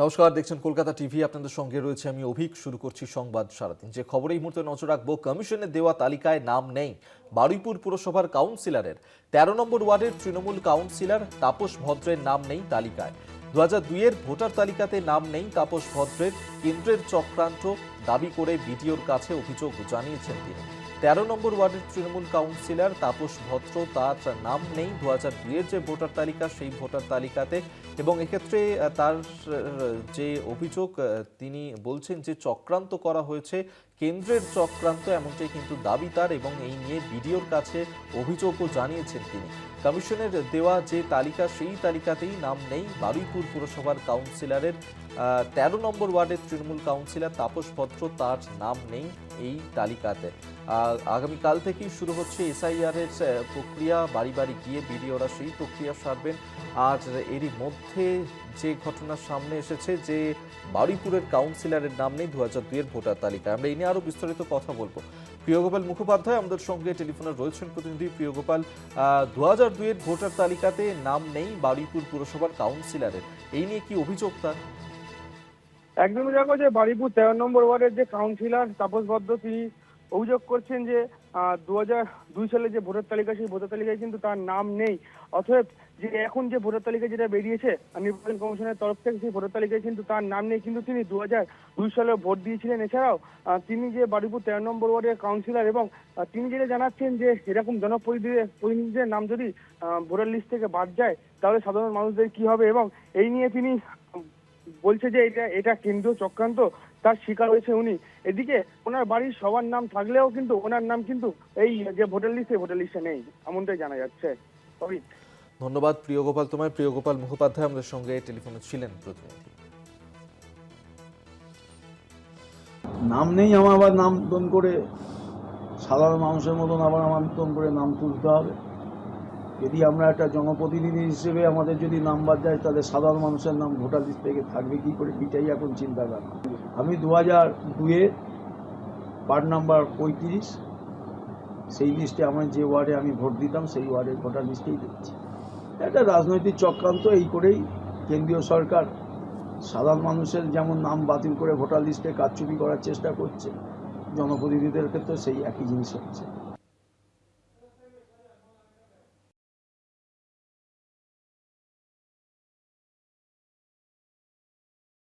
নমস্কার, দেখছেন কলকাতা টিভি। আপনাদের সঙ্গে রয়েছে আমি অভিক। শুরু করছি সংবাদ সারাদিন। যে খবরে এই মুহূর্তে নজর রাখব, কমিশনের দেওয়া তালিকায় নাম নেই। বারুইপুর পুরসভার কাউন্সিলরের। তেরো নম্বর ওয়ার্ডের তৃণমূল কাউন্সিলর তাপস ভদ্রের নাম নেই তালিকায়। দু হাজার দুইয়ের ভোটার তালিকাতে নাম নেই তাপস ভদ্রের। কেন্দ্রের চক্রান্ত দাবি করে বিডিওর কাছে অভিযোগ জানিয়েছেন তিনি। তেরো নম্বর ওয়ার্ডের তৃণমূল কাউন্সিলর তাপস ভদ্র, তার নাম নেই। দু হাজার দুইয়ের যে ভোটার তালিকা, সেই ভোটার তালিকাতে এবং এক্ষেত্রে তার যে অভিযোগ তিনি বলছেন যে চক্রান্ত করা হয়েছে। কেন্দ্রের চক্রান্ত এমনটাই কিন্তু দাবি তার এবং এই নিয়ে বিডিওর কাছে অভিযোগও জানিয়েছেন তিনি। কমিশনের দেওয়া যে তালিকা, সেই তালিকাতেই নাম নেই। বারুইপুর পুরসভার কাউন্সিলরের তেরো নম্বর ওয়ার্ডের তৃণমূল কাউন্সিলর তাপস ভদ্র তার নাম নেই এই তালিকাতে। আগামীকাল থেকেই শুরু হচ্ছে এসআইআর এর প্রক্রিয়া, বাড়ি বাড়ি গিয়ে বিডিওরা সেই প্রক্রিয়া সারবেন। আর এরই মধ্যে যে ঘটনা সামনে এসেছে যে বারুইপুরের কাউন্সিলরের নাম নেই দু হাজার দুইয়ের ভোটার তালিকায়। আমরা এই নিয়ে আরও বিস্তারিত কথা বলব। প্রিয়গোপাল মুখোপাধ্যায় আমাদের সঙ্গে টেলিফোনে রয়েছেন প্রতিনিধি। প্রিয়গোপাল দু হাজার দুইয়ের ভোটার তালিকাতে নাম নেই বারুইপুর পুরসভার কাউন্সিলরের। এই নিয়ে কি অভিযোগ তার? একদমই দেখো যে বারিপুর তেরো নম্বর ওয়ার্ডের যে কাউন্সিলর তাপস ভদ্র, তিনি অভিযোগ করছেন যে দু হাজার দুই সালে যে ভোটার তালিকা, সেই ভোটার তালিকায় কিন্তু তার নাম নেই। অতএব যে এখন যে ভোটার তালিকা যেটা বেরিয়েছে, নির্বাচন কমিশনের তরফ থেকে সেই ভোটার তালিকায় কিন্তু তার নাম নেই। কিন্তু তিনি দু হাজার দুই সালে ভোট দিয়েছিলেন। এছাড়াও তিনি যে বারিপুর তেরো নম্বর ওয়ার্ডের কাউন্সিলর এবং তিনি যেটা জানাচ্ছেন যে, এরকম জনপ্রতিনিধি প্রতিনিধিদের নাম যদি ভোটার লিস্ট থেকে বাদ যায়, তাহলে সাধারণ মানুষদের কি হবে? এবং এই নিয়ে তিনি বলছে যে এটা এটা কেন্দ্রীয় চক্রান্ত তার শিকার হয়েছে উনি। এদিকে ওনার বাড়ির সবার নাম থাকলেও কিন্তু ওনার নাম কিন্তু এই যে ভোটার লিস্টে ভোটার লিস্টে নেই এমনটাই জানা যাচ্ছে। ধন্যবাদ প্রিয়গোপাল তোমায়। প্রিয়গোপাল মুখোপাধ্যায় আমাদের সঙ্গে টেলিফোনে ছিলেন প্রতিনিধি। নাম নেই আমার আবার নাম করে সাধারণ মানুষের মতন আবার আমার নতুন করে নাম তুলতে হবে। যদি আমরা একটা জনপ্রতিনিধি হিসেবে আমাদের যদি নাম্বার দেয়, তাহলে সাধারণ মানুষের নাম ভোটার লিস্ট থেকে থাকবে কি করে? এটাই এখন চিন্তা করা আমি দু হাজার দুয়ে ওয়ার্ড নাম্বার পঁয়ত্রিশ, সেই লিস্টে আমার যে ওয়ার্ডে আমি ভোট দিতাম, সেই ওয়ার্ডের ভোটার লিস্টেই দিচ্ছি একটা রাজনৈতিক চক্রান্ত এই করেই কেন্দ্রীয় সরকার সাধারণ মানুষের যেমন নাম বাতিল করে ভোটার লিস্টে কারচুপি করার চেষ্টা করছে, জনপ্রতিনিধিদের ক্ষেত্রে সেই একই জিনিস হচ্ছে।